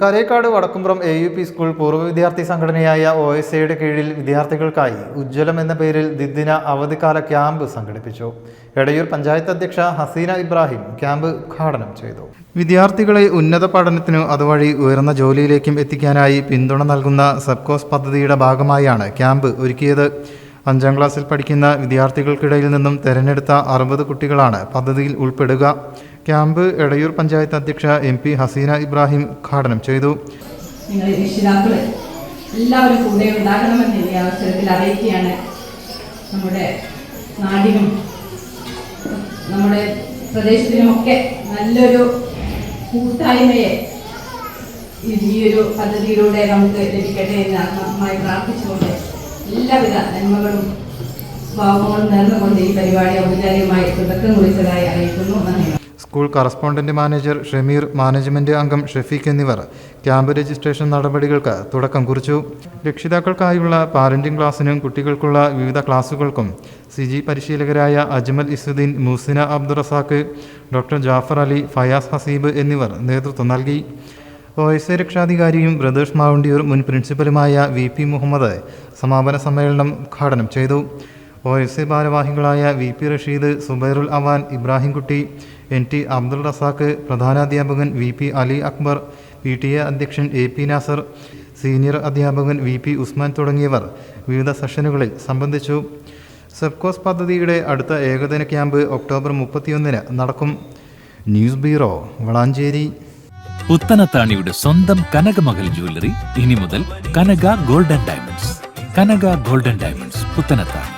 Karekkad Vadakkumpuram A U P school പൂർവ വിദ്യാർത്ഥി സംഘടനയായ ഒ എസ് എയുടെ കീഴിൽ വിദ്യാർത്ഥികൾക്കായി ഉജ്ജ്വലം എന്ന പേരിൽ ദിദിന അവധിക്കാല ക്യാമ്പ് സംഘടിപ്പിച്ചു. എടയൂർ പഞ്ചായത്ത് അധ്യക്ഷ ഹസീന ഇബ്രാഹിം ക്യാമ്പ് ഉദ്ഘാടനം ചെയ്തു. വിദ്യാർത്ഥികളെ ഉന്നത പഠനത്തിനു അതുവഴി ഉയർന്ന ജോലിയിലേക്കും എത്തിക്കാനായി പിന്തുണ നൽകുന്ന സബ്കോസ് പദ്ധതിയുടെ ഭാഗമായാണ് ക്യാമ്പ് ഒരുക്കിയത്. അഞ്ചാം ക്ലാസ്സിൽ പഠിക്കുന്ന വിദ്യാർത്ഥികൾക്കിടയിൽ നിന്നും തെരഞ്ഞെടുത്ത അറുപത് കുട്ടികളാണ് പദ്ധതിയിൽ ഉൾപ്പെടുക. ക്യാമ്പ് എടയൂർ പഞ്ചായത്ത് അധ്യക്ഷ എം പി ഹസീന ഇബ്രാഹിം ഉദ്ഘാടനം ചെയ്തു. രക്ഷിതാക്കൾ എല്ലാവരും കൂടെ ഉണ്ടാകണമെന്ന് ഈ അവസരത്തിൽ അറിയിക്കുകയാണ്. നമ്മുടെ നാടിനും നമ്മുടെ പ്രദേശത്തിനുമൊക്കെ നല്ലൊരു കൂട്ടായ്മയെ ഈ ഒരു പദ്ധതിയിലൂടെ നമുക്ക് ലഭിക്കട്ടെ എന്ന് ആത്മാർത്ഥമായി പ്രാർത്ഥിച്ചുകൊണ്ട് എല്ലാവിധ നന്മകളും ഭാവങ്ങളും നേർന്നുകൊണ്ട് ഈ പരിപാടി ഔപചാരികമായി തുടക്കം കുറിച്ചതായി അറിയിക്കുന്നു. നന്ദി. School correspondent manager Shameer management അംഗം ഷെഫീഖ് എന്നിവർ ക്യാമ്പ് രജിസ്ട്രേഷൻ നടപടികൾക്ക് തുടക്കം കുറിച്ചു. രക്ഷിതാക്കൾക്കായുള്ള പാരന്റിംഗ് ക്ലാസ്സിനും കുട്ടികൾക്കുള്ള വിവിധ ക്ലാസുകൾക്കും സി ജി പരിശീലകരായ അജ്മൽ ഇസുദ്ദീൻ മുസിന അബ്ദുറസാഖ് ഡോക്ടർ ജാഫർ അലി ഫയാസ് ഹസീബ് എന്നിവർ നേതൃത്വം നൽകി. ഒ എസ് എ രക്ഷാധികാരിയും ബ്രദേഴ്സ് മാവണ്ടിയൂർ മുൻ പ്രിൻസിപ്പലുമായ വി പി മുഹമ്മദ് സമാപന സമ്മേളനം ഉദ്ഘാടനം ചെയ്തു. ഒ എസ് എ ഭാരവാഹികളായ V P Rasheed Zubairul Awan Ibrahimkutty N T Abdul Razak പ്രധാനാധ്യാപകൻ V P Ali Akbar P T A അധ്യക്ഷൻ എ പി നാസർ സീനിയർ അധ്യാപകൻ വി പി ഉസ്മാൻ തുടങ്ങിയവർ വിവിധ സെഷനുകളിൽ സംബന്ധിച്ചു. സെബ്കോസ് പദ്ധതിയുടെ അടുത്ത ഏകദിന ക്യാമ്പ് ഒക്ടോബർ മുപ്പത്തിയൊന്നിന് നടക്കും. News bureau Valanchery. പുത്തനത്താണിയുടെ സ്വന്തം കനകമകൽ ജ്വല്ലറി ഇനി മുതൽ Kanaka golden diamonds. Kanaka golden diamonds Puthanathani.